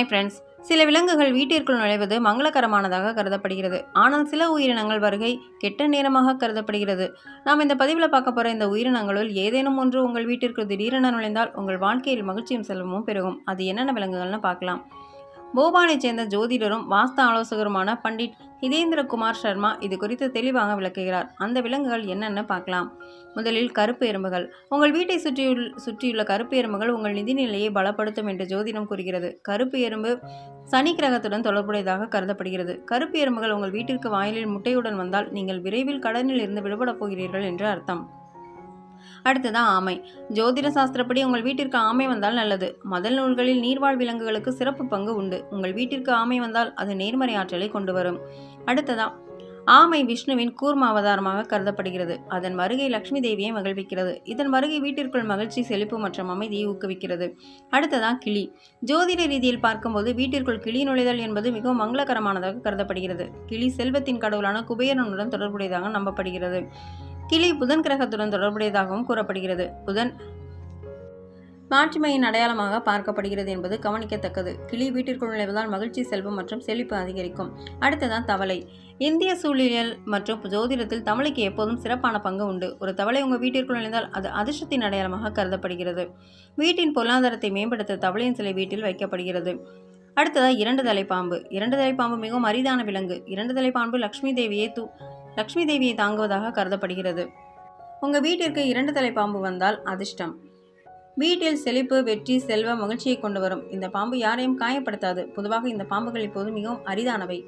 Hi friends சில விலங்குகள் வீட்டிற்குள் நுழைவது மங்களகரமானதாக கருதப்படுகிறது. ஆனால் சில உயிரினங்கள் வருகை கெட்ட நேரமாக கருதப்படுகிறது. நாம் இந்த பதிவில் பார்க்க போகிற இந்த உயிரினங்களுள் ஏதேனும் ஒன்று உங்கள் வீட்டிற்கு திடீரென நுழைந்தால் உங்கள் வாழ்க்கையில் மகிழ்ச்சியும் செல்வமும் பெருகும். அது என்னென்ன விலங்குகள்னு பார்க்கலாம். போபானைச் சேர்ந்த ஜோதிடரும் வாஸ்து ஆலோசகருமான பண்டிட் ஹிதேந்திரகுமார் சர்மா இது குறித்து தெளிவாக விளக்குகிறார். அந்த விலங்குகள் என்னென்னு பார்க்கலாம். முதலில் கருப்பு எறும்புகள். உங்கள் வீட்டை சுற்றியுள் சுற்றியுள்ள கருப்பு எறும்புகள் உங்கள் நிதிநிலையை பலப்படுத்தும் என்று ஜோதிடம் கூறுகிறது. கருப்பு எறும்பு சனி கிரகத்துடன் தொடர்புடையதாக கருதப்படுகிறது. கருப்பு எறும்புகள் உங்கள் வீட்டிற்கு வாயிலில் முட்டையுடன் வந்தால் நீங்கள் விரைவில் கடனில் இருந்து விடுபடப் போகிறீர்கள் என்று அர்த்தம். அடுத்ததான் ஆமை. ஜோதிட சாஸ்திரப்படி உங்கள் வீட்டிற்கு ஆமை வந்தால் நல்லது. மதல் நூல்களில் நீர்வாழ் விலங்குகளுக்கு சிறப்பு பங்கு உண்டு. உங்கள் வீட்டிற்கு ஆமை வந்தால் அது நேர்மறை ஆற்றலை கொண்டு வரும். அடுத்ததா ஆமை விஷ்ணுவின் கூர்ம அவதாரமாக கருதப்படுகிறது. அதன் வருகை லக்ஷ்மி தேவியை மகிழ்விக்கிறது. இதன் வருகை வீட்டிற்குள் மகிழ்ச்சி செழிப்பு மற்றும் அமைதியை ஊக்குவிக்கிறது. அடுத்ததா கிளி. ஜோதிட ரீதியில் பார்க்கும்போது வீட்டிற்குள் கிளி நுழைதல் என்பது மிகவும் மங்களகரமானதாக கருதப்படுகிறது. கிளி செல்வத்தின் கடவுளான குபேரனுடன் தொடர்புடையதாக நம்பப்படுகிறது. கிளி புதன் கிரகத்துடன் தொடர்புடையதாகவும் கூறப்படுகிறது. புதன் மாற்றுமையின் அடையாளமாக பார்க்கப்படுகிறது என்பது கவனிக்கத்தக்கது. கிளி வீட்டிற்குள் நுழைவதால் மகிழ்ச்சி செல்வம் மற்றும் செழிப்பு அதிகரிக்கும். அடுத்ததான் தவளை. இந்திய சூழலியல் மற்றும் ஜோதிடத்தில் தவளைக்கு எப்போதும் சிறப்பான பங்கு உண்டு. ஒரு தவளை உங்கள் வீட்டிற்குள் நுழைந்தால் அது அதிர்ஷ்டத்தின் அடையாளமாக கருதப்படுகிறது. வீட்டின் பொருளாதாரத்தை மேம்படுத்த தவளையின் சிலை வீட்டில் வைக்கப்படுகிறது. அடுத்ததாக இரண்டு தலைப்பாம்பு இரண்டு தலைப்பாம்பு மிகவும் அரிதான விலங்கு. இரண்டு தலைப்பாம்பு லக்ஷ்மி தேவியை தூ லக்ஷ்மி தேவியை தாங்குவதாக கருதப்படுகிறது. உங்கள் வீட்டிற்கு இரண்டு தலை பாம்பு வந்தால் அதிர்ஷ்டம். வீட்டில் செழிப்பு வெற்றி செல்வ மகிழ்ச்சியை கொண்டு வரும். இந்த பாம்பு யாரையும் காயப்படுத்தாது. பொதுவாக இந்த பாம்புகள் இப்போது மிகவும் அரிதானவை.